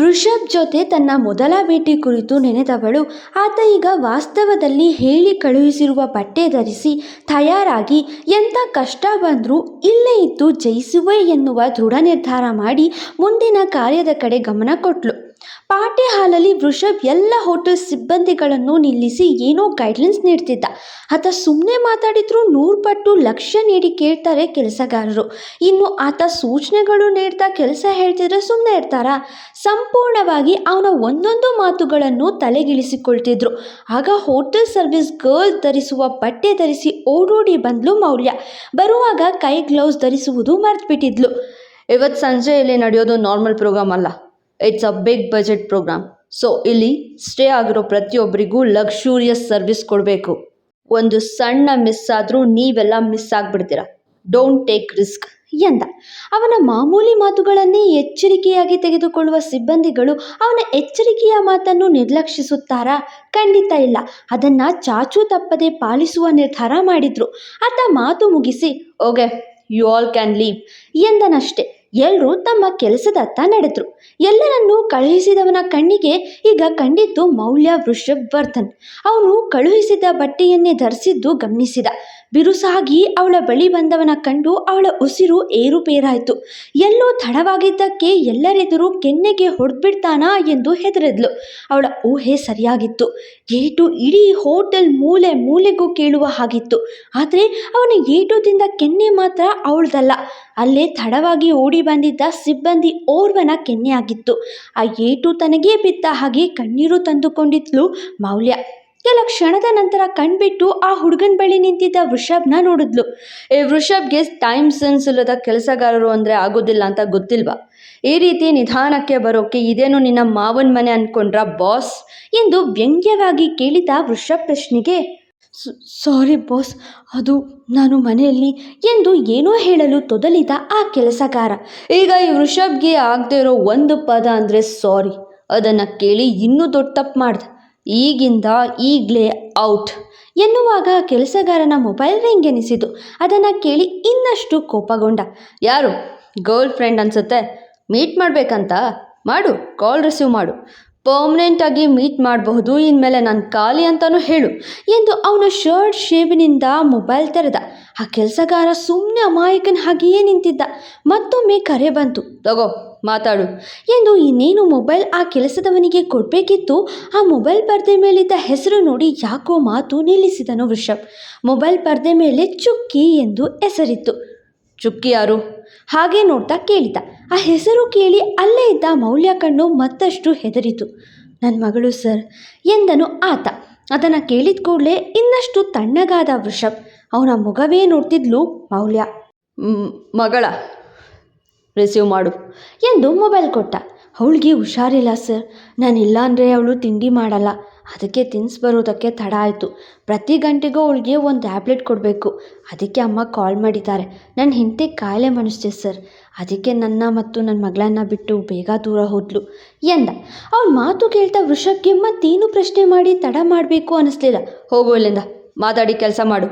ವೃಷಭ್ ಜೊತೆ ತನ್ನ ಮೊದಲ ಭೇಟಿ ಕುರಿತು ನೆನೆದವಳು. ಆತ ಈಗ ವಾಸ್ತವದಲ್ಲಿ ಹೇಳಿ ಕಳುಹಿಸಿರುವ ಬಟ್ಟೆ ಧರಿಸಿ ತಯಾರಾಗಿ ಎಂಥ ಕಷ್ಟ ಬಂದರೂ ಇಲ್ಲೇ ಇದ್ದು ಜಯಿಸುವೆ ಎನ್ನುವ ದೃಢ ನಿರ್ಧಾರ ಮಾಡಿ ಮುಂದಿನ ಕಾರ್ಯದ ಕಡೆ ಗಮನ ಕೊಟ್ಲು. ಪಾರ್ಟಿ ಹಾಲಲ್ಲಿ ವೃಷಭ್ ಎಲ್ಲ ಹೋಟೆಲ್ ಸಿಬ್ಬಂದಿಗಳನ್ನು ನಿಲ್ಲಿಸಿ ಏನೋ ಗೈಡ್ಲೈನ್ಸ್ ನೀಡ್ತಿದ್ದ. ಆತ ಸುಮ್ಮನೆ ಮಾತಾಡಿದ್ರು ನೂರು ಪಟ್ಟು ಲಕ್ಷ್ಯ ನೀಡಿ ಕೇಳ್ತಾರೆ ಕೆಲಸಗಾರರು. ಇನ್ನು ಆತ ಸೂಚನೆಗಳು ನೀಡ್ತಾ ಕೆಲಸ ಹೇಳ್ತಿದ್ರೆ ಸುಮ್ಮನೆ ಇರ್ತಾರಾ? ಸಂಪೂರ್ಣವಾಗಿ ಅವನ ಒಂದೊಂದು ಮಾತುಗಳನ್ನು ತಲೆಗಿಳಿಸಿಕೊಳ್ತಿದ್ರು. ಆಗ ಹೋಟೆಲ್ ಸರ್ವಿಸ್ ಗರ್ಲ್ ಧರಿಸುವ ಬಟ್ಟೆ ಧರಿಸಿ ಓಡೋಡಿ ಬಂದ್ಲು ಮೌಲ್ಯ. ಬರುವಾಗ ಕೈ ಗ್ಲೌಸ್ ಧರಿಸುವುದು ಮರೆತುಬಿಟ್ಟಿದ್ಲು. ಇವತ್ತು ಸಂಜೆ ಇಲ್ಲಿ ನಡೆಯೋದು ನಾರ್ಮಲ್ ಪ್ರೋಗ್ರಾಮ್ ಅಲ್ಲ. It's a big budget program so ಇಲ್ಲಿ ಸ್ಟೇ ಆಗಿರೋ ಪ್ರತಿಯೊಬ್ಬರಿಗೂ ಲಕ್ಷೂರಿಯಸ್ ಸರ್ವಿಸ್ ಕೊಡಬೇಕು. ಒಂದು ಸಣ್ಣ ಮಿಸ್ ಆದರೂ ನೀವೆಲ್ಲ ಮಿಸ್ ಆಗಿಬಿಡ್ತೀರ? ಡೋಂಟ್ ಟೇಕ್ ರಿಸ್ಕ್ ಎಂದ. ಅವನ ಮಾಮೂಲಿ ಮಾತುಗಳನ್ನೇ ಎಚ್ಚರಿಕೆಯಾಗಿ ತೆಗೆದುಕೊಳ್ಳುವ ಸಿಬ್ಬಂದಿಗಳು ಅವನ ಎಚ್ಚರಿಕೆಯ ಮಾತನ್ನು ನಿರ್ಲಕ್ಷಿಸುತ್ತಾರಾ? ಖಂಡಿತ ಇಲ್ಲ. ಅದನ್ನು ಚಾಚೂ ತಪ್ಪದೆ ಪಾಲಿಸುವ ನಿರ್ಧಾರ ಮಾಡಿದ್ರು. ಆತ ಮಾತು ಮುಗಿಸಿ, okay you all can leave ಎಂದನಷ್ಟೆ. ಎಲ್ಲರೂ ತಮ್ಮ ಕೆಲಸದತ್ತ ನಡೆದ್ರು. ಎಲ್ಲರನ್ನೂ ಕಳುಹಿಸಿದವನ ಕಣ್ಣಿಗೆ ಈಗ ಕಂಡಿದ್ದು ಮೌಲ್ಯ ವೃಷಭ್ ವರ್ಧನ್ ಅವನು ಕಳುಹಿಸಿದ ಬಟ್ಟೆಯನ್ನೇ ಧರಿಸಿದ್ದು ಗಮನಿಸಿದ. ಬಿರುಸಾಗಿ ಅವಳ ಬಳಿ ಬಂದವನ ಕಂಡು ಅವಳ ಉಸಿರು ಏರುಪೇರಾಯಿತು. ಎಲ್ಲೋ ತಡವಾಗಿದ್ದಕ್ಕೆ ಎಲ್ಲರೆದುರು ಕೆನ್ನೆಗೆ ಹೊಡೆದ್ಬಿಡ್ತಾನಾ ಎಂದು ಹೆದರಿದ್ಲು. ಅವಳ ಊಹೆ ಸರಿಯಾಗಿತ್ತು. ಏಟು ಇಡೀ ಹೋಟೆಲ್ ಮೂಲೆ ಮೂಲೆಗೂ ಕೇಳುವ ಹಾಗಿತ್ತು. ಆದರೆ ಅವನ ಏಟುದಿಂದ ಕೆನ್ನೆ ಮಾತ್ರ ಅವಳದಲ್ಲ. ಅಲ್ಲೇ ತಡವಾಗಿ ಓಡಿ ಬಂದಿದ್ದ ಸಿಬ್ಬಂದಿ ಓರ್ವನ ಕೆನ್ನೆಯಾಗಿತ್ತು. ಆ ಏಟು ತನಗೇ ಬಿದ್ದ ಹಾಗೆ ಕಣ್ಣೀರು ತಂದುಕೊಂಡಿದ್ಲು ಮೌಲ್ಯ. ಕೆಲ ಕ್ಷಣದ ನಂತರ ಕಣ್ಬಿಟ್ಟು ಆ ಹುಡುಗನ ಬಳಿ ನಿಂತಿದ್ದ ವೃಷಭ್ನ ನೋಡಿದ್ಲು. ಈ ವೃಷಭ್ಗೆ ಟೈಮ್ ಸೆನ್ಸ್ ಇಲ್ಲದ ಕೆಲಸಗಾರರು ಅಂದರೆ ಆಗೋದಿಲ್ಲ ಅಂತ ಗೊತ್ತಿಲ್ವಾ? ಈ ರೀತಿ ನಿಧಾನಕ್ಕೆ ಬರೋಕೆ ಇದೇನು ನಿನ್ನ ಮಾವನ ಮನೆ ಅಂದ್ಕೊಂಡ್ರ ಬಾಸ್ ಎಂದು ವ್ಯಂಗ್ಯವಾಗಿ ಕೇಳಿದ ವೃಷಭ್ ಪ್ರಶ್ನೆಗೆ ಸಾರಿ ಬಾಸ್ ಅದು ನಾನು ಮನೆಯಲ್ಲಿ ಎಂದು ಏನೋ ಹೇಳಲು ತೊದಲಿದ ಆ ಕೆಲಸಗಾರ. ಈಗ ಈ ವೃಷಭ್ಗೆ ಆಗದೆ ಇರೋ ಒಂದು ಪದ ಅಂದರೆ ಸಾರಿ ಅದನ್ನು ಕೇಳಿ ಇನ್ನೂ ದೊಡ್ಡ ತಪ್ಪು ಮಾಡ್ದೆ. ಈಗಿಂದ ಈಗಲೇ ಔಟ್ ಎನ್ನುವಾಗ ಕೆಲಸಗಾರನ ಮೊಬೈಲ್ ರಿಂಗ್ ಎನಿಸಿತು. ಅದನ್ನು ಕೇಳಿ ಇನ್ನಷ್ಟು ಕೋಪಗೊಂಡ. ಯಾರು? ಗರ್ಲ್ ಫ್ರೆಂಡ್ ಅನಿಸುತ್ತೆ. ಮೀಟ್ ಮಾಡಬೇಕಂತ? ಮಾಡು, ಕಾಲ್ ರಿಸೀವ್ ಮಾಡು. ಪರ್ಮನೆಂಟಾಗಿ ಮೀಟ್ ಮಾಡಬಹುದು, ಇನ್ಮೇಲೆ ನಾನು ಖಾಲಿ ಅಂತಲೂ ಹೇಳು ಎಂದು ಅವನ ಶರ್ಟ್ ಶೇವಿನಿಂದ ಮೊಬೈಲ್ ತೆರೆದ. ಆ ಕೆಲಸಗಾರ ಸುಮ್ಮನೆ ಅಮಾಯಕನ ಹಾಗೆಯೇ ನಿಂತಿದ್ದ. ಮತ್ತೊಮ್ಮೆ ಕರೆ ಬಂತು. ತಗೋ. ಮಾತಾಡು. ಎಂದು ಇನ್ನೇನು ಮೊಬೈಲ್ ಆ ಕೆಲಸದವನಿಗೆ ಕೊಡಬೇಕಿತ್ತು, ಆ ಮೊಬೈಲ್ ಪರ್ದೆ ಮೇಲಿದ್ದ ಹೆಸರು ನೋಡಿ ಯಾಕೋ ಮಾತು ನಿಲ್ಲಿಸಿದನು ವೃಷಭ್. ಮೊಬೈಲ್ ಪರ್ದೆ ಮೇಲೆ ಚುಕ್ಕಿ ಎಂದು ಹೆಸರಿತ್ತು. ಚುಕ್ಕಿ ಯಾರು? ಹಾಗೆ ನೋಡ್ತಾ ಕೇಳಿದ. ಆ ಹೆಸರು ಕೇಳಿ ಅಲ್ಲೇ ಇದ್ದ ಮೌಲ್ಯ ಕಣ್ಣು ಮತ್ತಷ್ಟು ಹೆದರಿತು. ನನ್ನ ಮಗಳು ಸರ್ ಎಂದನು ಆತ. ಅದನ್ನು ಕೇಳಿದ ಕೂಡಲೇ ಇನ್ನಷ್ಟು ತಣ್ಣಗಾದ ವೃಷಭ್. ಅವನ ಮುಖವೇ ನೋಡ್ತಿದ್ಲು ಮೌಲ್ಯ. ಮಗಳ. ರಿಸೀವ್ ಮಾಡು ಎಂದು ಮೊಬೈಲ್ ಕೊಟ್ಟ. ಅವಳಿಗೆ ಹುಷಾರಿಲ್ಲ ಸರ್ ನಾನಿಲ್ಲ ಅಂದರೆ ಅವಳು ತಿಂಡಿ ಮಾಡಲ್ಲ. ಅದಕ್ಕೆ ತಿನ್ಸ್ ಬರೋದಕ್ಕೆ ತಡ ಆಯಿತು. ಪ್ರತಿ ಗಂಟೆಗೂ ಅವಳಿಗೆ ಒಂದು ಟ್ಯಾಬ್ಲೆಟ್ ಕೊಡಬೇಕು. ಅದಕ್ಕೆ ಅಮ್ಮ ಕಾಲ್ ಮಾಡಿದ್ದಾರೆ. ನನ್ನ ಹೆಂಡತಿ ಕಾಯಿಲೆ ಮನಸ್ಸೆ ಸರ್ ಅದಕ್ಕೆ ನನ್ನ ಮತ್ತು ನನ್ನ ಮಗಳನ್ನು ಬಿಟ್ಟು ಬೇಗ ದೂರ ಹೋದ್ಲು ಎಂದ. ಅವ್ಳ ಮಾತು ಕೇಳ್ತಾ ವೃಷಭ್ಗೆ ಮತ್ತೇನು ಪ್ರಶ್ನೆ ಮಾಡಿ ತಡ ಮಾಡಬೇಕು ಅನ್ನಿಸ್ಲಿಲ್ಲ ಹೋಗು ಇಲ್ಲಿಂದ ಮಾತಾಡಿ ಕೆಲಸ ಮಾಡು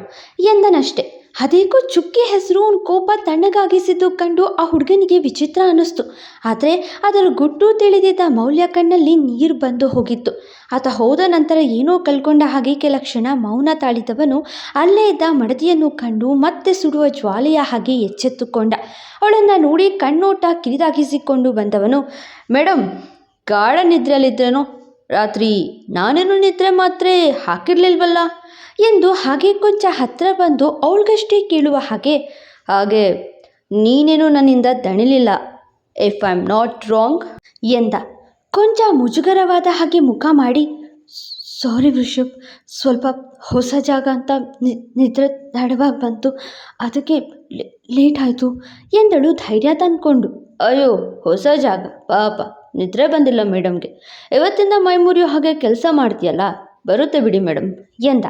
ಎಂದನಷ್ಟೆ. ಅದೇಕೋ ಚುಕ್ಕಿ ಹೆಸರು ಅವ್ನ ಕೋಪ ತಣ್ಣಗಾಗಿಸಿದ್ದು ಕಂಡು ಆ ಹುಡುಗನಿಗೆ ವಿಚಿತ್ರ ಅನ್ನಿಸ್ತು. ಆದರೆ ಅದರ ಗುಟ್ಟು ತಿಳಿದಿದ್ದ ಮೌಲ್ಯ ಕಣ್ಣಲ್ಲಿ ನೀರು ಬಂದು ಹೋಗಿತ್ತು. ಆತ ಹೋದ ನಂತರ ಏನೋ ಕಲ್ಕೊಂಡ ಹಾಗೆ ಕೆಲ ಕ್ಷಣ ಮೌನ ತಾಳಿದವನು ಅಲ್ಲೇ ಇದ್ದ ಮಡದಿಯನ್ನು ಕಂಡು ಮತ್ತೆ ಸುಡುವ ಜ್ವಾಲೆಯ ಹಾಗೆ ಎಚ್ಚೆತ್ತುಕೊಂಡ. ಅವಳನ್ನು ನೋಡಿ ಕಣ್ಣೋಟ ಕಿರಿದಾಗಿಸಿಕೊಂಡು ಬಂದವನು ಮೇಡಮ್ ಗಾಢ ನಿದ್ರೆಯಲ್ಲಿದ್ರೇನೋ? ರಾತ್ರಿ ನಾನೇನು ನಿದ್ರೆ ಮಾತ್ರೆ ಹಾಕಿರ್ಲಿಲ್ವಲ್ಲ? ಎಂದು ಹಾಗೆ ಕೊಂಚ ಹತ್ತಿರ ಬಂದು ಅವಳಿಗಷ್ಟೇ ಕೇಳುವ ಹಾಗೆ ಹಾಗೆ, ನೀನೇನು ನನ್ನಿಂದ ದಣಿಲಿಲ್ಲ. If I am not wrong ಎಂದ. ಕೊಂಚ ಮುಜುಗರವಾದ ಹಾಗೆ ಮುಖ ಮಾಡಿ ಸಾರಿ ವೃಷಭ್, ಸ್ವಲ್ಪ ಹೊಸ ಜಾಗ ಅಂತ ನಿದ್ರೆ ತಡವಾಗಿ ಬಂತು. ಅದಕ್ಕೆ ಲೇಟ್ ಆಯಿತು, ಎಂದಳು ಧೈರ್ಯ ತಂದ್ಕೊಂಡು. ಅಯ್ಯೋ, ಹೊಸ ಜಾಗ, ಪಾಪ. ನಿದ್ರೆ ಬಂದಿಲ್ಲ ಮೇಡಮ್ಗೆ. ಇವತ್ತಿಂದ ಮೈ ಹಾಗೆ ಕೆಲಸ ಮಾಡ್ತೀಯಲ್ಲ, ಬರುತ್ತೆ ಬಿಡಿ ಮೇಡಮ್, ಎಂದ.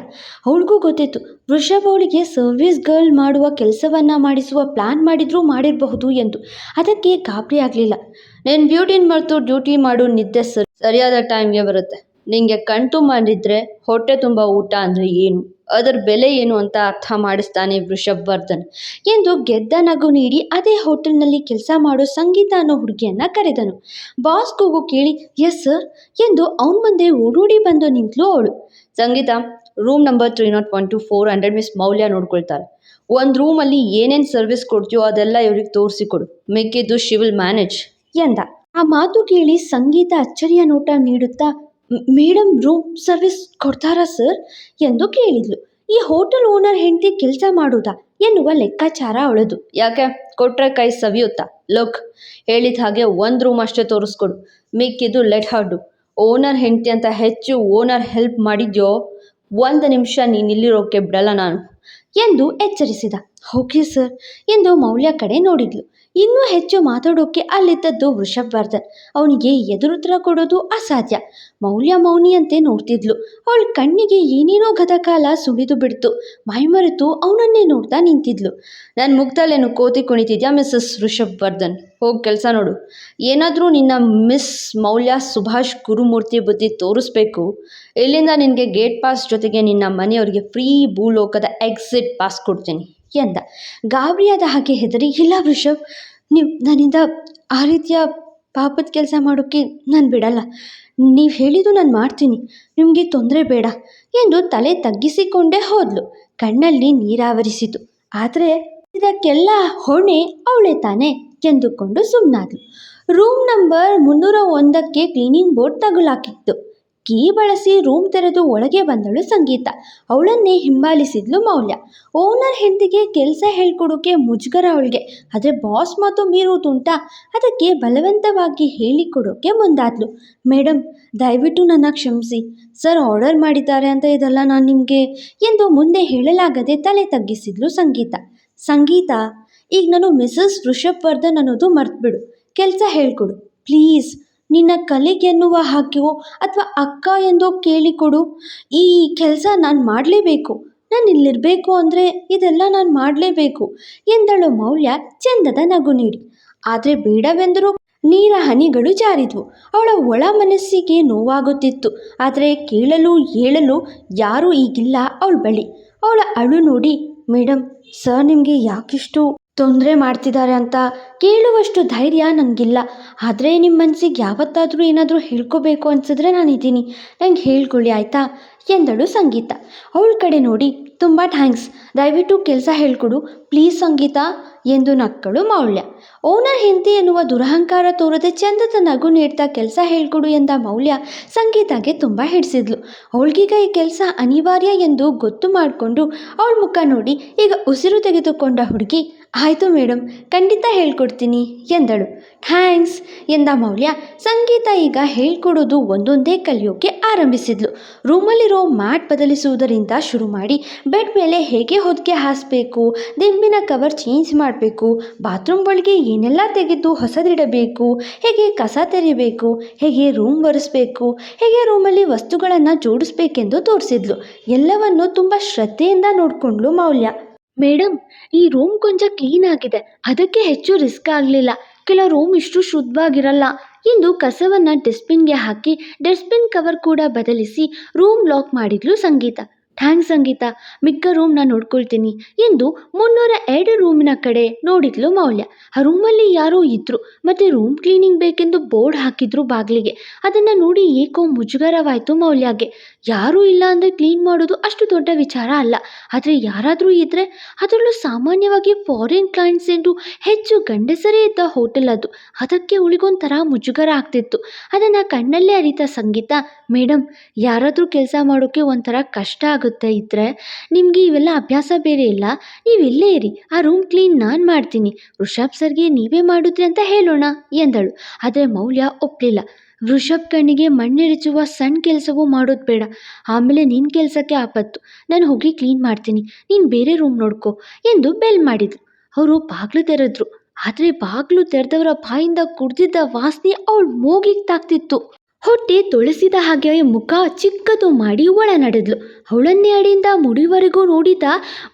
ಅವಳಿಗೂ ಗೊತ್ತಿತ್ತು, ವೃಷಭ ಅವಳಿಗೆ ಸರ್ವಿಸ್ ಗರ್ಲ್ ಮಾಡುವ ಕೆಲಸವನ್ನು ಮಾಡಿಸುವ ಪ್ಲಾನ್ ಮಾಡಿದರೂ ಮಾಡಿರಬಹುದು, ಎಂದು. ಅದಕ್ಕೆ ಗಾಬರಿ ಆಗಲಿಲ್ಲ. ನೀನು ಬ್ಯೂಟಿನ ಮರೆತು ಡ್ಯೂಟಿ ಮಾಡು ನಿದ್ದೆ ಸರ್, ಸರಿಯಾದ ಟೈಮ್ಗೆ ಬರುತ್ತೆ. ನಿಂಗೆ ಕಣ್ತು ಮಾಡಿದ್ರೆ ಹೊಟ್ಟೆ ತುಂಬ ಊಟ ಅಂದರೆ ಏನು? ಅದರ ಬೆಲೆ ಏನು ಅಂತ ಅರ್ಥ ಮಾಡಿಸ್ತಾನೆ ವೃಷಭ್ ವರ್ಧನ್ ಎಂದು ಗೆದ್ದ ನಗು ನೀಡಿ ಅದೇ ಹೋಟೆಲ್ನಲ್ಲಿ ಕೆಲಸ ಮಾಡೋ ಸಂಗೀತ ಅನ್ನೋ ಹುಡುಗಿಯನ್ನು ಕರೆದನು. ಬಾಸ್ ಕೂಗು ಕೇಳಿ, ಎಸ್ ಸರ್ ಎಂದು ಅವನ ಮುಂದೆ ಓಡೋಡಿ ಬಂದು ನಿಂತಲು ಅವಳು. Sangeetha, room number three not one two four hundred miss Maulya ನೋಡ್ಕೊಳ್ತಾರೆ ಒಂದು ರೂಮಲ್ಲಿ ಏನೇನು ಸರ್ವಿಸ್ ಕೊಡ್ತೀಯೋ ಅದೆಲ್ಲ ಇವ್ರಿಗೆ ತೋರಿಸಿಕೊಡು. ಮಿಕ್ಕಿದ್ದು ಶಿ ವಿಲ್ ಮ್ಯಾನೇಜ್ ಎಂದ. ಆ ಮಾತು ಕೇಳಿ ಸಂಗೀತ ಅಚ್ಚರಿಯ ನೋಟ ನೀಡುತ್ತಾ ಮೇಡಮ್ ರೂಮ್ ಸರ್ವಿಸ್ ಕೊಡ್ತಾರಾ ಸರ್ ಎಂದು ಕೇಳಿದ್ಲು. ಈ ಹೋಟೆಲ್ ಓನರ್ ಹೆಂಡತಿ ಕೆಲಸ ಮಾಡುವುದಾ ಎನ್ನುವ ಲೆಕ್ಕಾಚಾರ ಅವಳದು. ಯಾಕೆ? ಕೊಟ್ರೆ ಕೈ ಸವಿಯುತ್ತಾ? ಲುಕ್, ಹೇಳಿದ ಹಾಗೆ ಒಂದು ರೂಮ್ ಅಷ್ಟೇ ತೋರಿಸ್ಕೊಡು. ಮಿಕ್ಕಿದ್ದು ಲೆಟ್ ಹಾಡು ಓನರ್ ಹೆಂಡತಿ ಅಂತ ಹೆಚ್ಚು ಓನರ್ ಹೆಲ್ಪ್ ಮಾಡಿದ್ಯೋ? ಒಂದು ನಿಮಿಷ ನೀನು ಇಲ್ಲಿರೋಕೆ ಬಿಡಲ್ಲ ನಾನು. ಎಂದು ಎಚ್ಚರಿಸಿದ. Okay sir. ಎಂದು ಮೌಲ್ಯ ಕಡೆ ನೋಡಿದ್ಲು. ಇನ್ನೂ ಹೆಚ್ಚು ಮಾತಾಡೋಕೆ ಅಲ್ಲಿದ್ದದ್ದು ವೃಷಭವರ್ಧನ್. ಅವನಿಗೆ ಎದುರುತ್ತರ ಕೊಡೋದು ಅಸಾಧ್ಯ. ಮೌಲ್ಯ ಮೌನಿಯಂತೆ ನೋಡ್ತಿದ್ಲು. ಅವಳ ಕಣ್ಣಿಗೆ ಏನೇನೋ ಗತಕಾಲ ಸುಳಿದು ಬಿಡ್ತು. ಮೈಮರೆತು ಅವನನ್ನೇ ನೋಡ್ತಾ ನಿಂತಿದ್ಲು. ನನ್ನ ಮುಗ್ದಲ್ಲೇನು ಕೋತಿ ಕುಣಿತಿದ್ಯಾ, ಮಿಸ್ಸಸ್ ಋಷಭ್ ವರ್ಧನ್ ಹೋಗಿ ಕೆಲಸ ನೋಡು. ಏನಾದರೂ ನಿನ್ನ ಮಿಸ್ ಮೌಲ್ಯ ಸುಭಾಷ್ ಗುರುಮೂರ್ತಿ ಬುದ್ಧಿ ತೋರಿಸ್ಬೇಕು. ಇಲ್ಲಿಂದ ನಿನಗೆ ಗೇಟ್ ಪಾಸ್ ಜೊತೆಗೆ ನಿನ್ನ ಮನೆಯವರಿಗೆ ಫ್ರೀ ಭೂಲೋಕದ ಎಕ್ಸಿಟ್ ಪಾಸ್ ಕೊಡ್ತೀನಿ. ಎಂದ ಗಾಬರಿಯಾದ ಹಾಗೆ ಹೆದರಿ, ಇಲ್ಲ ವೃಷಭ್, ನೀವು ನನ್ನಿಂದ ಆ ರೀತಿಯ ಪಾಪದ ಕೆಲಸ ಮಾಡೋಕ್ಕೆ ನಾನು ಬಿಡಲ್ಲ. ನೀವು ಹೇಳಿದ್ದು ನಾನು ಮಾಡ್ತೀನಿ. ನಿಮಗೆ ತೊಂದರೆ ಬೇಡ ಎಂದು ತಲೆ ತಗ್ಗಿಸಿಕೊಂಡೇ ಹೋದ್ಲು. ಕಣ್ಣಲ್ಲಿ ನೀರಾವರಿಸಿತು ಆದರೆ ಇದಕ್ಕೆಲ್ಲ ಹೊಣೆ ಅವಳೆ ತಾನೆ ಎಂದುಕೊಂಡು ಸುಮ್ಮನಾದ್ಲು ರೂಮ್ ನಂಬರ್ ಮುನ್ನೂರ ಒಂದಕ್ಕೆ ಕ್ಲೀನಿಂಗ್ ಬೋರ್ಡ್ ತಗುಲಾಕಿತ್ತು. ಕೀ ಬಳಸಿ ರೂಮ್ ತೆರೆದು ಒಳಗೆ ಬಂದಳು ಸಂಗೀತ. ಅವಳನ್ನೇ ಹಿಂಬಾಲಿಸಿದ್ಲು ಮೌಲ್ಯ. ಓನರ್ ಹೆಂಡತಿಗೆ ಕೆಲಸ ಹೇಳ್ಕೊಡೋಕೆ ಮುಜುಗರ ಅವಳಿಗೆ. ಆದರೆ ಬಾಸ್ ಮಾತು ಮೀರುವುದುಂಟಾ? ಅದಕ್ಕೆ ಬಲವಂತವಾಗಿ ಹೇಳಿಕೊಡೋಕೆ ಮುಂದಾದ್ಲು. ಮೇಡಮ್ ದಯವಿಟ್ಟು ನನ್ನ ಕ್ಷಮಿಸಿ. ಸರ್, ಆರ್ಡರ್ ಮಾಡಿದ್ದಾರೆ ಅಂತ ಇದೆಲ್ಲ ನಾನು ನಿಮಗೆ ಎಂದು ಮುಂದೆ ಹೇಳಲಾಗದೆ ತಲೆ ತಗ್ಗಿಸಿದ್ಲು ಸಂಗೀತ. ಸಂಗೀತ, ಈಗ ನಾನು ಮಿಸಸ್ ಋಷಭ್ ವರ್ಧನ್ ಅನ್ನೋದು ಮರ್ತ್ಬಿಡು. ಕೆಲಸ ಹೇಳ್ಕೊಡು. ಪ್ಲೀಸ್. ನಿನ್ನ ಕಲೆಗೆನ್ನುವ ಹಾಗೆಯೋ ಅಥವಾ ಅಕ್ಕ ಎಂದೋ ಕೇಳಿಕೊಡು. ಈ ಕೆಲಸ ನಾನು ಮಾಡಲೇಬೇಕು. ನಾನು ಇಲ್ಲಿರಬೇಕು ಅಂದರೆ ಇದೆಲ್ಲ ನಾನು ಮಾಡಲೇಬೇಕು ಎಂದಳು ಮೌಲ್ಯ ಚಂದದ ನಗು ನೀಡಿ. ಆದರೆ ಬೇಡವೆಂದರೂ ನೀರ ಹನಿಗಳು ಜಾರಿದ್ವು. ಅವಳ ಒಳ ಮನಸ್ಸಿಗೆ ನೋವಾಗುತ್ತಿತ್ತು. ಆದರೆ ಕೇಳಲು ಹೇಳಲು ಯಾರೂ ಈಗಿಲ್ಲ ಅವಳ ಬಳಿ. ಅವಳ ಅಳು ನೋಡಿ ಮೇಡಮ್ ಸರ್, ನಿಮಗೆ ಯಾಕಿಷ್ಟು ತೊಂದರೆ ಮಾಡ್ತಿದ್ದಾರೆ ಅಂತ ಕೇಳುವಷ್ಟು ಧೈರ್ಯ ನನಗಿಲ್ಲ ಆದರೆ ನಿಮ್ಮ ಮನಸ್ಸಿಗೆ ಯಾವತ್ತಾದರೂ ಏನಾದರೂ ಹೇಳ್ಕೋಬೇಕು ಅನ್ಸಿದ್ರೆ ನಾನಿದ್ದೀನಿ. ನಂಗೆ ಹೇಳ್ಕೊಳ್ಳಿ ಆಯಿತಾ? ಎಂದಳು ಸಂಗೀತ. ಅವಳ ಕಡೆ ನೋಡಿ, ತುಂಬ ಥ್ಯಾಂಕ್ಸ್. ದಯವಿಟ್ಟು ಕೆಲಸ ಹೇಳ್ಕೊಡು. ಪ್ಲೀಸ್ ಸಂಗೀತ, ಎಂದು ನಕ್ಕಳು ಮೌಲ್ಯ. ಓನರ್ ಹೆಂಡತಿ ಎನ್ನುವ ದುರಹಂಕಾರ ತೋರದೆ ಚಂದದ ನಗು ನೀಡ್ತಾ ಕೆಲಸ ಹೇಳ್ಕೊಡು ಎಂದ ಮೌಲ್ಯ ಸಂಗೀತಗೆ ತುಂಬ ಹಿಡಿಸಿದ್ಲು. ಅವಳಿಗೀಗ ಈ ಕೆಲಸ ಅನಿವಾರ್ಯ ಎಂದು ಗೊತ್ತು ಮಾಡಿಕೊಂಡು ಅವಳ ಮುಖ ನೋಡಿ, ಈಗ ಉಸಿರು ತೆಗೆದುಕೊಂಡ ಹುಡುಗಿ ಆಯಿತು ಮೇಡಮ್ ಖಂಡಿತ ಹೇಳ್ಕೊಡ್ತೀನಿ ಎಂದಳು. ಥ್ಯಾಂಕ್ಸ್ ಎಂದ ಮೌಲ್ಯ. ಸಂಗೀತ ಈಗ ಹೇಳ್ಕೊಡೋದು ಒಂದೊಂದೇ ಕಲಿಯೋಕೆ ಆರಂಭಿಸಿದ್ಲು. ರೂಮಲ್ಲಿರೋ ಮ್ಯಾಟ್ ಬದಲಿಸುವುದರಿಂದ ಶುರು ಮಾಡಿ ಬೆಡ್ ಮೇಲೆ ಹೇಗೆ ಹೊದಿಕೆ ಹಾಸಬೇಕು, ದಿಂಬಿನ ಕವರ್ ಚೇಂಜ್ ಮಾಡಬೇಕು, ಬಾತ್ರೂಮ್ ಒಳಗೆ ಏನೆಲ್ಲ ತೆಗೆದು ಹೊಸದಿಡಬೇಕು, ಹೇಗೆ ಕಸ ತೆರಿಬೇಕು, ಹೇಗೆ ರೂಮ್ ಒರೆಸ್ಬೇಕು, ಹೇಗೆ ರೂಮಲ್ಲಿ ವಸ್ತುಗಳನ್ನು ಜೋಡಿಸ್ಬೇಕೆಂದು ತೋರಿಸಿದ್ಲು. ಎಲ್ಲವನ್ನು ತುಂಬ ಶ್ರದ್ಧೆಯಿಂದ ನೋಡಿಕೊಂಡ್ಲು ಮೌಲ್ಯ. ಮೇಡಮ್ ಈ ರೂಮ್ ಕೊಂಚ ಕ್ಲೀನ್ ಆಗಿದೆ. ಅದಕ್ಕೆ ಹೆಚ್ಚು ರಿಸ್ಕ್ ಆಗಲಿಲ್ಲ. ಕೆಲ ರೂಮ್ ಇಷ್ಟು ಶುದ್ಧವಾಗಿರಲ್ಲ. ಎಂದು ಕಸವನ್ನು ಡಸ್ಟ್ಬಿನ್ಗೆ ಹಾಕಿ, ಡಸ್ಟ್ಬಿನ್ ಕವರ್ ಕೂಡ ಬದಲಿಸಿ ರೂಮ್ ಲಾಕ್ ಮಾಡಿದ್ಲು ಸಂಗೀತ. ಥ್ಯಾಂಕ್ಸ್ ಸಂಗೀತ, ಮಿಕ್ಕ ರೂಮ್ ನಾನು ನೋಡ್ಕೊಳ್ತೀನಿ ಎಂದು ಮುನ್ನೂರ ಎರಡು ರೂಮಿನ ಕಡೆ ನೋಡಿದ್ಲು ಮೌಲ್ಯ. ಆ ರೂಮಲ್ಲಿ ಯಾರೋ ಇದ್ರು, ಮತ್ತು ರೂಮ್ ಕ್ಲೀನಿಂಗ್ ಬೇಕೆಂದು ಬೋರ್ಡ್ ಹಾಕಿದ್ರು ಬಾಗಿಲಿಗೆ. ಅದನ್ನು ನೋಡಿ ಏಕೋ ಮುಜುಗರವಾಯಿತು ಮೌಲ್ಯಗೆ. ಯಾರೂ ಇಲ್ಲ ಅಂದರೆ ಕ್ಲೀನ್ ಮಾಡೋದು ಅಷ್ಟು ದೊಡ್ಡ ವಿಚಾರ ಅಲ್ಲ. ಆದರೆ ಯಾರಾದರೂ ಇದ್ದರೆ ಅದರಲ್ಲೂ ಸಾಮಾನ್ಯವಾಗಿ ಫಾರಿನ್ ಕ್ಲೈಂಟ್ಸ್ ಎಂದು ಹೆಚ್ಚು ಗಂಡಸರೇ ಇದ್ದ ಹೋಟೆಲ್ ಅದು. ಅದಕ್ಕೆ ಉಳಿಗೊಂಥರ ಮುಜುಗರ ಆಗ್ತಿತ್ತು. ಅದನ್ನು ಕಣ್ಣಲ್ಲೇ ಅರಿತ ಸಂಗೀತ ಮೇಡಮ್ ಯಾರಾದರೂ ಕೆಲಸ ಮಾಡೋಕ್ಕೆ ಒಂಥರ ಕಷ್ಟ ಆಗುತ್ತೆ. ಇದ್ದರೆ ನಿಮಗೆ ಇವೆಲ್ಲ ಅಭ್ಯಾಸ ಬೇರೆ ಇಲ್ಲ. ನೀವು ಇಲ್ಲೇ ಇರಿ. ಆ ರೂಮ್ ಕ್ಲೀನ್ ನಾನು ಮಾಡ್ತೀನಿ. ವೃಷಭ್ ಸರ್ಗೆ ನೀವೇ ಮಾಡಿದ್ರಿ ಅಂತ ಹೇಳೋಣ ಎಂದಳು. ಆದರೆ ಮೌಲ್ಯ ಒಪ್ಪಲಿಲ್ಲ ವೃಷಭ್ ಕಣ್ಣಿಗೆ ಮಣ್ಣೆರಚುವ ಸಣ್ಣ ಕೆಲಸವೂ ಮಾಡೋದು ಬೇಡ. ಆಮೇಲೆ ನಿನ್ನ ಕೆಲಸಕ್ಕೆ ಆಪತ್ತು. ನಾನು ಹೋಗಿ ಕ್ಲೀನ್ ಮಾಡ್ತೀನಿ. ನೀನು ಬೇರೆ ರೂಮ್ ನೋಡ್ಕೊ ಎಂದು ಬೆಲ್ ಮಾಡಿದ್ರು ಅವರು ಬಾಗಿಲು ತೆರೆದ್ರು. ಆದರೆ ಬಾಗಿಲು ತೆರೆದವರ ಬಾಯಿಂದ ಕುಡ್ದಿದ್ದ ವಾಸನೆ ಅವಳು ಮೂಗಿಗೆ ತಾಕ್ತಿತ್ತು. ಹೊಟ್ಟೆ ತುಳಿಸಿದ ಹಾಗೆ ಮುಖ ಚಿಕ್ಕದು ಮಾಡಿ ಒಳ ನಡೆದ್ಲು ಅವಳನ್ನೇ ಅಡಿಯಿಂದ ಮುಡಿವರೆಗೂ ನೋಡಿದ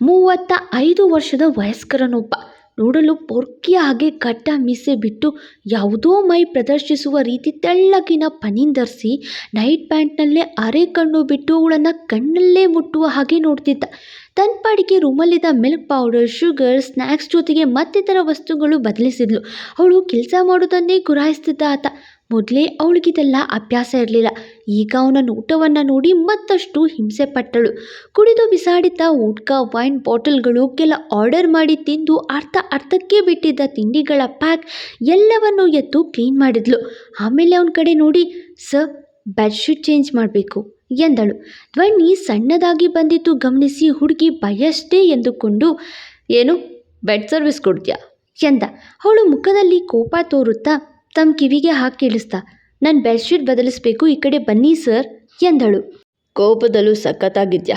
ಮೂವತ್ತ ಐದು ವರ್ಷದ ವಯಸ್ಕರನೊಬ್ಬ. ನೋಡಲು ಪೊರ್ಕಿಯ ಹಾಗೆ ಗಟ್ಟ ಮೀಸೆ ಬಿಟ್ಟು ಯಾವುದೋ ಮೈ ಪ್ರದರ್ಶಿಸುವ ರೀತಿ ತೆಳ್ಳಗಿನ ಪನಿನ್ ಧರಿಸಿ ನೈಟ್ ಪ್ಯಾಂಟ್ನಲ್ಲೇ ಅರೆ ಕಣ್ಣು ಬಿಟ್ಟು ಅವಳನ್ನು ಕಣ್ಣಲ್ಲೇ ಮುಟ್ಟುವ ಹಾಗೆ ನೋಡ್ತಿದ್ದ. ತನ್ನ ಪಾಡಿಗೆ ರೂಮಲ್ಲಿದ್ದ ಮಿಲ್ಕ್ ಪೌಡರ್, ಶುಗರ್ ಸ್ನ್ಯಾಕ್ಸ್ ಜೊತೆಗೆ ಮತ್ತಿತರ ವಸ್ತುಗಳು ಬದಲಿಸಿದ್ಲು. ಅವಳು ಕೆಲಸ ಮಾಡೋದನ್ನೇ ಗುರಾಯಿಸ್ತಿದ್ದ ಆತ. ಮೊದಲೇ ಅವಳಿಗಿದೆಲ್ಲ ಅಭ್ಯಾಸ ಇರಲಿಲ್ಲ. ಈಗ ಅವನ ನೋಟವನ್ನು ನೋಡಿ ಮತ್ತಷ್ಟು ಹಿಂಸೆ ಪಟ್ಟಳು. ಕುಡಿದು ಬಿಸಾಡಿದ್ದ ಊಟಕ, ವೈನ್ ಬಾಟಲ್ಗಳು ಕೆಲ ಆರ್ಡರ್ ಮಾಡಿ ತಿಂದು ಅರ್ಥ ಅರ್ಧಕ್ಕೆ ಬಿಟ್ಟಿದ್ದ ತಿಂಡಿಗಳ ಪ್ಯಾಕ್ ಎಲ್ಲವನ್ನು ಎತ್ತು ಕ್ಲೀನ್ ಮಾಡಿದ್ಲು. ಆಮೇಲೆ ಅವನ ಕಡೆ ನೋಡಿ, ಸರ್ ಬೆಡ್ಶೀಟ್ ಚೇಂಜ್ ಮಾಡಬೇಕು, ಎಂದಳು. ಧ್ವನಿ ಸಣ್ಣದಾಗಿ ಬಂದಿದ್ದು ಗಮನಿಸಿ ಹುಡುಗಿ ಭಯಷ್ಟೇ ಎಂದುಕೊಂಡು, ಏನು, ಬೆಡ್ ಸರ್ವಿಸ್ ಕೊಡ್ತೀಯಾ? ಎಂದ. ಅವಳು ಮುಖದಲ್ಲಿ ಕೋಪ ತೋರುತ್ತಾ ತಮ್ಮ ಕಿವಿಗೆ ಹಾಕಿ ಕೇಳಿಸ್ತಾ ನನ್ನ ಬೆಡ್ಶೀಟ್ ಬದಲಿಸಬೇಕು, ಈ ಕಡೆ ಬನ್ನಿ ಸರ್ ಎಂದಳು. ಕೋಪದಲ್ಲೂ ಸಖತ್ತಾಗಿದ್ಯಾ?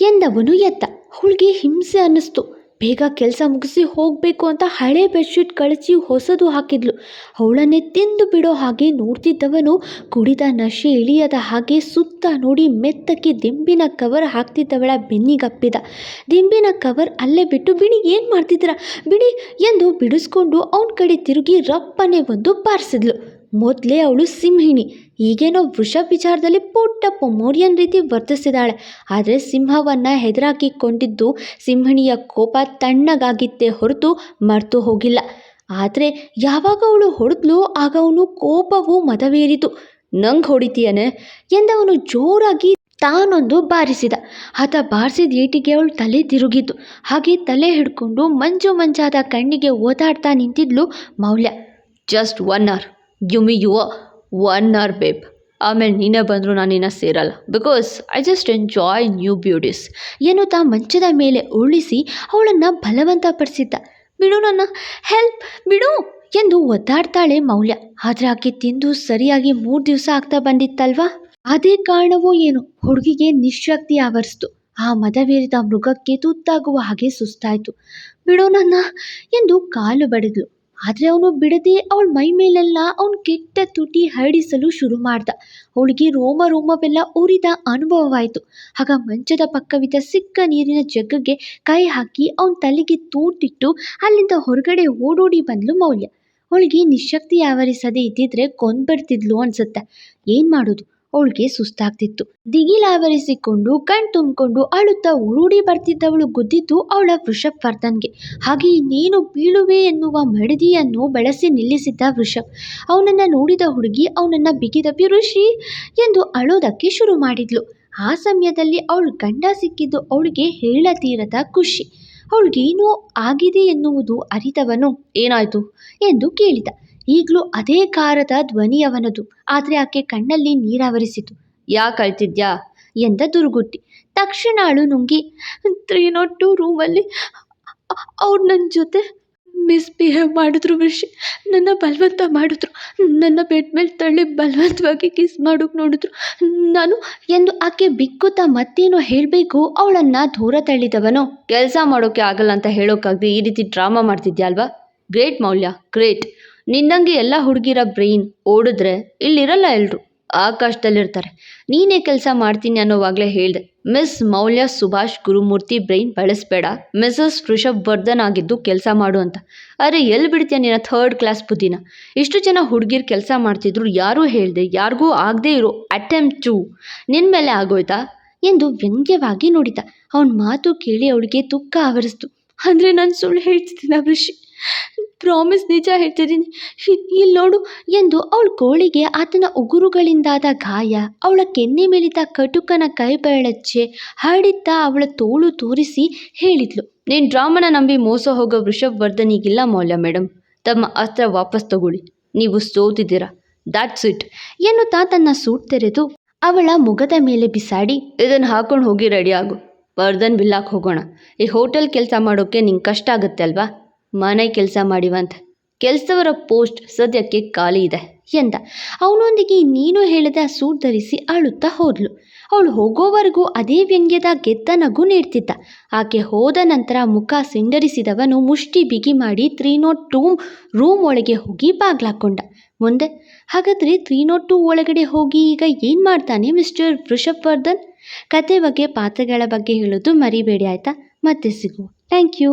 ಎಂದವನು ಎತ್ತ ಹುಳಿಗೆ ಹಿಂಸೆ ಅನ್ನಿಸ್ತು. ಬೇಗ ಕೆಲಸ ಮುಗಿಸಿ ಹೋಗಬೇಕು ಅಂತ ಹಳೆ ಬೆಡ್ಶೀಟ್ ಕಳಚಿ ಹೊಸದು ಹಾಕಿದ್ಲು. ಅವಳನ್ನೇ ತಿಂದು ಬಿಡೋ ಹಾಗೆ ನೋಡ್ತಿದ್ದವನು ಕುಡಿದ ನಶೆ ಇಳಿಯದ ಹಾಗೆ ಸುತ್ತ ನೋಡಿ ಮೆತ್ತಕ್ಕೆ ದಿಂಬಿನ ಕವರ್ ಹಾಕ್ತಿದ್ದವಳ ಬೆನ್ನಿಗಪ್ಪಿದ. ದಿಂಬಿನ ಕವರ್ ಅಲ್ಲೇ ಬಿಟ್ಟು, ಬಿಡಿ, ಏನು ಮಾಡ್ತಿದ್ದೀರಾ? ಬಿಡಿ ಎಂದು ಬಿಡಿಸ್ಕೊಂಡು ಅವನ ಕಡೆ ತಿರುಗಿ ರಪ್ಪನೆ ಒಂದು ಬಾರಿಸಿದ್ಲು. ಮೊದಲೇ ಅವಳು ಸಿಂಹಿಣಿ. ಈಗೇನೋ ವೃಷಭ ವಿಚಾರದಲ್ಲಿ ಪುಟ್ಟ ಪೊಮೋರಿಯನ್ ರೀತಿ ವರ್ತಿಸಿದಾಳೆ ಆದರೆ ಸಿಂಹವನ್ನು ಹೆದರಾಕಿಕೊಂಡಿದ್ದು ಸಿಂಹಿಣಿಯ ಕೋಪ ತಣ್ಣಗಾಗಿತ್ತೇ ಹೊರತು ಮರೆತು ಹೋಗಿಲ್ಲ. ಆದರೆ ಯಾವಾಗ ಅವಳು ಹೊಡೆದ್ಲು ಆಗ ಅವನು ಕೋಪವು ಮದವೇರಿತು. ನಂಗೆ ಹೊಡಿತೀಯನೆ? ಎಂದವನು ಜೋರಾಗಿ ತಾನೊಂದು ಬಾರಿಸಿದ. ಆತ ಬಾರಿಸಿದ ಏಟಿಗೆ ಅವಳು ತಲೆ ತಿರುಗಿತು. ಹಾಗೆ ತಲೆ ಹಿಡ್ಕೊಂಡು ಮಂಜು ಮಂಜಾದ ಕಣ್ಣಿಗೆ ಓದಾಡ್ತಾ ನಿಂತಿದ್ಲು Maulya. Just one hour. You me you one are babe ಆಮೇಲೆ ನೀನೇ ಬಂದರೂ ನಾನು ನಿನ್ನ ಸೇರಲ್ಲ. Because I just enjoy new beauties ಎನ್ನುತ್ತಾ ಮಂಚದ ಮೇಲೆ ಉರುಳಿಸಿ ಅವಳನ್ನು ಬಲವಂತಪಡಿಸಿದ್ದ. ಬಿಡು ನನ್ನ ಹೆಲ್ಪ್ ಬಿಡು ಎಂದು ಒದ್ದಾಡ್ತಾಳೆ ಮೌಲ್ಯ. ಆದರೆ ಆಕೆ ತಿಂದು ಸರಿಯಾಗಿ ಮೂರು ದಿವಸ ಆಗ್ತಾ ಬಂದಿತ್ತಲ್ವಾ? ಅದೇ ಕಾರಣವೋ ಏನು, ಹುಡುಗಿಗೆ ನಿಶಕ್ತಿ ಆವರಿಸ್ತು. ಆ ಮದವೇರಿದ ಮೃಗಕ್ಕೆ ತುತ್ತಾಗುವ ಹಾಗೆ ಸುಸ್ತಾಯಿತು. ಬಿಡು ನನ್ನ ಎಂದು ಕಾಲು ಬಡಿದ್ಲು. ಆದರೆ ಅವನು ಬಿಡದೆ ಅವಳ ಮೈ ಮೇಲೆಲ್ಲ ಅವನು ಕೆಟ್ಟ ತುಟಿ ಹರಡಿಸಲು ಶುರು ಮಾಡ್ದ. ಅವಳಿಗೆ ರೋಮ ರೋಮವೆಲ್ಲ ಉರಿದ ಅನುಭವವಾಯಿತು. ಆಗ ಮಂಚದ ಪಕ್ಕವಿದ್ದ ಸಿಕ್ಕ ನೀರಿನ ಜಗ್ಗಗೆ ಕೈ ಹಾಕಿ ಅವನ ತಲೆಗೆ ತೂಟಿಟ್ಟು ಅಲ್ಲಿಂದ ಹೊರಗಡೆ ಓಡೋಡಿ ಬಂದ್ಲು ಮೌಲ್ಯ. ಅವಳಿಗೆ ನಿಶಕ್ತಿ ಆವರಿಸದೆ ಇದ್ದಿದ್ರೆ ಕೊಂದ್ಬಿಡ್ತಿದ್ಲು ಅನ್ಸುತ್ತೆ. ಏನು ಮಾಡೋದು? ಅವಳಿಗೆ ಸುಸ್ತಾಗ್ತಿತ್ತು. ದಿಗಿಲಾವರಿಸಿಕೊಂಡು ಕಣ್ ತುಂಬಿಕೊಂಡು ಅಳುತ್ತಾ ಉರುಡಿ ಬರ್ತಿದ್ದವಳು ಗುದ್ದಿದ್ದು ಅವಳ ವೃಷಭ್ ವರ್ಧನ್ಗೆ. ಹಾಗೆ ಇನ್ನೇನು ಬೀಳುವೆ ಎನ್ನುವ ಮಡದಿಯನ್ನು ಬಳಸಿ ನಿಲ್ಲಿಸಿದ್ದ ವೃಷಭ್. ಅವನನ್ನು ನೋಡಿದ ಹುಡುಗಿ, ಅವನನ್ನು ಬಿಗಿದ ಋಷಿ ಎಂದು ಅಳೋದಕ್ಕೆ ಶುರು ಮಾಡಿದ್ಲು. ಆ ಸಮಯದಲ್ಲಿ ಅವಳು ಗಂಡ ಸಿಕ್ಕಿದ್ದು ಅವಳಿಗೆ ಹೇಳತೀರದ ಖುಷಿ. ಅವಳಿಗೇನೋ ಆಗಿದೆ ಎನ್ನುವುದು ಅರಿತವನು, ಏನಾಯಿತು? ಎಂದು ಕೇಳಿದ. ಈಗಲೂ ಅದೇ ಕಾರದ ಧ್ವನಿ ಅವನದು ಆದರೆ ಆಕೆ ಕಣ್ಣಲ್ಲಿ ನೀರಾವರಿಸಿತು. ಯಾಕೆ ಅಳ್ತಿದ್ಯಾ ಎಂದ ದುರುಗುಟ್ಟಿ. ತಕ್ಷಣ ಅಳು ನುಂಗಿ ತ್ರೀ ನಾಟ್ ಟು ರೂಮಲ್ಲಿ ಅವ್ರು ನನ್ನ ಜೊತೆ ಮಿಸ್ಬಿಹೇವ್ ಮಾಡಿದ್ರು ವಿಷಯ ನನ್ನ ಬಲವಂತ ಮಾಡಿದ್ರು. ನನ್ನ ಬೆಡ್ ಮೇಲೆ ತಳ್ಳಿ ಬಲವಂತವಾಗಿ ಕಿಸ್ ಮಾಡೋಕೆ ನೋಡಿದ್ರು. ನಾನು ಎಂದು ಆಕೆ ಬಿಕ್ಕುತ್ತಾ ಮತ್ತೇನೋ ಹೇಳಬೇಕು ಅವಳನ್ನು ದೂರ ತಳ್ಳಿದವನು? ಕೆಲಸ ಮಾಡೋಕ್ಕೆ ಆಗಲ್ಲ ಅಂತ ಹೇಳೋಕ್ಕಾಗದೆ ಈ ರೀತಿ ಡ್ರಾಮಾ ಮಾಡ್ತಿದ್ಯಾ ಅಲ್ವಾ? ಗ್ರೇಟ್ ಮೌಲ್ಯ, ಗ್ರೇಟ್. ನಿನ್ನಂಗೆ ಎಲ್ಲ ಹುಡುಗಿರ ಬ್ರೈನ್ ಓಡಿದ್ರೆ ಇಲ್ಲಿರಲ್ಲ ಎಲ್ಲರೂ ಆಕಾಶದಲ್ಲಿರ್ತಾರೆ. ನೀನೇ ಕೆಲಸ ಮಾಡ್ತೀನಿ ಅನ್ನೋವಾಗಲೇ ಹೇಳಿದೆ. ಮಿಸ್ ಮೌಲ್ಯ ಸುಭಾಷ್ ಗುರುಮೂರ್ತಿ ಬ್ರೈನ್ ಬಳಸಬೇಡ. ಮಿಸಸ್ ಋಷಭ್ ವರ್ಧನ್ ಆಗಿದ್ದು ಕೆಲಸ ಮಾಡು ಅಂತ. ಅರೆ ಎಲ್ಲಿ ಬಿಡ್ತೀಯ ನಿನ್ನ ಥರ್ಡ್ ಕ್ಲಾಸ್ ಬುದ್ಧಿನ? ಇಷ್ಟು ಜನ ಹುಡುಗಿರು ಕೆಲಸ ಮಾಡ್ತಿದ್ರು ಯಾರೂ ಹೇಳಿದೆ, ಯಾರಿಗೂ ಆಗದೇ ಇರೋ ಅಟೆಂಪ್ಟ್ ನಿನ್ನ ಮೇಲೆ ಆಗೋಯ್ತಾ? ಎಂದು ವ್ಯಂಗ್ಯವಾಗಿ ನೋಡಿದ ಅವನ ಮಾತು ಕೇಳಿ ಅವಳಿಗೆ ತುಕ್ಕ ಆವರಿಸ್ತು. ಅಂದರೆ ನಾನು ಸುಳ್ಳು ಹೇಳ್ತಿದ್ದೀನಿ ವೃಷಿ? ಪ್ರಾಮಿಸ್ ನಿಜ ಹೇಳ್ತಿದ್ದೀನಿ. ಇಲ್ಲಿ ನೋಡು, ಎಂದು ಅವಳ ಕೋಳಿಗೆ ಆತನ ಉಗುರುಗಳಿಂದಾದ ಗಾಯ, ಅವಳ ಕೆನ್ನೆ ಮೇಲಿದ್ದ ಕಟುಕನ ಕೈ ಬೆರಳಚ್ಚೆ ಹರಡಿದ್ದ ಅವಳ ತೋಳು ತೋರಿಸಿ ಹೇಳಿದ್ಲು. ನೀನು ಡ್ರಾಮನ ನಂಬಿ ಮೋಸ ಹೋಗೋ ವೃಷಭ್ ವರ್ಧನಿಗಿಲ್ಲ ಮೌಲ್ಯ ಮೇಡಮ್ ತಮ್ಮ ಅಸ್ತ್ರ ವಾಪಸ್ ತಗೊಳ್ಳಿ. ನೀವು ಸೋತಿದ್ದೀರಾ. ದಾಟ್ಸ್ ಇಟ್ ಎನ್ನುತ್ತಾ ತನ್ನ ಸೂಟ್ ತೆರೆದು ಅವಳ ಮುಖದ ಮೇಲೆ ಬಿಸಾಡಿ, ಇದನ್ನು ಹಾಕೊಂಡು ಹೋಗಿ ರೆಡಿ ಆಗು. ವರ್ಧನ್ ಬಿಲ್ಲಾಕ್ ಹೋಗೋಣ. ಈ ಹೋಟೆಲ್ ಕೆಲಸ ಮಾಡೋಕ್ಕೆ ನಿಂಗೆ ಕಷ್ಟ ಆಗುತ್ತೆ ಅಲ್ವಾ? ಮನೆ ಕೆಲಸ ಮಾಡಿವಂತ. ಕೆಲಸವರ ಪೋಸ್ಟ್ ಸದ್ಯಕ್ಕೆ ಖಾಲಿ ಇದೆ ಎಂದ. ಅವನೊಂದಿಗೆ ನೀನು ಹೇಳಿದ ಸೂಟ್ ಧರಿಸಿ ಅಳುತ್ತಾ ಹೋದ್ಲು. ಅವಳು ಹೋಗೋವರೆಗೂ ಅದೇ ವ್ಯಂಗ್ಯದ ಗೆದ್ದ ನಗು ನೀಡ್ತಿದ್ದ. ಆಕೆ ಹೋದ ನಂತರ ಮುಖ ಸಿಂಡರಿಸಿದವನು ಮುಷ್ಟಿ ಬಿಗಿ ಮಾಡಿ ತ್ರೀ ನಾಟ್ ಟೂ ರೂಮ್ ಒಳಗೆ ಹೋಗಿ ಬಾಗ್ಲಾಕೊಂಡ. ಮುಂದೆ, ಹಾಗಾದರೆ ತ್ರೀ ನಾಟ್ ಟೂ ಒಳಗಡೆ ಹೋಗಿ ಈಗ ಏನು ಮಾಡ್ತಾನೆ ಮಿಸ್ಟರ್ ವೃಷಭ್ ವರ್ಧನ್ ಕತೆ ಬಗ್ಗೆ ಪಾತ್ರಗಳ ಬಗ್ಗೆ ಹೇಳೋದು ಮರಿಬೇಡಿ ಆಯಿತಾ? ಮತ್ತೆ ಸಿಗು ಥ್ಯಾಂಕ್ ಯು.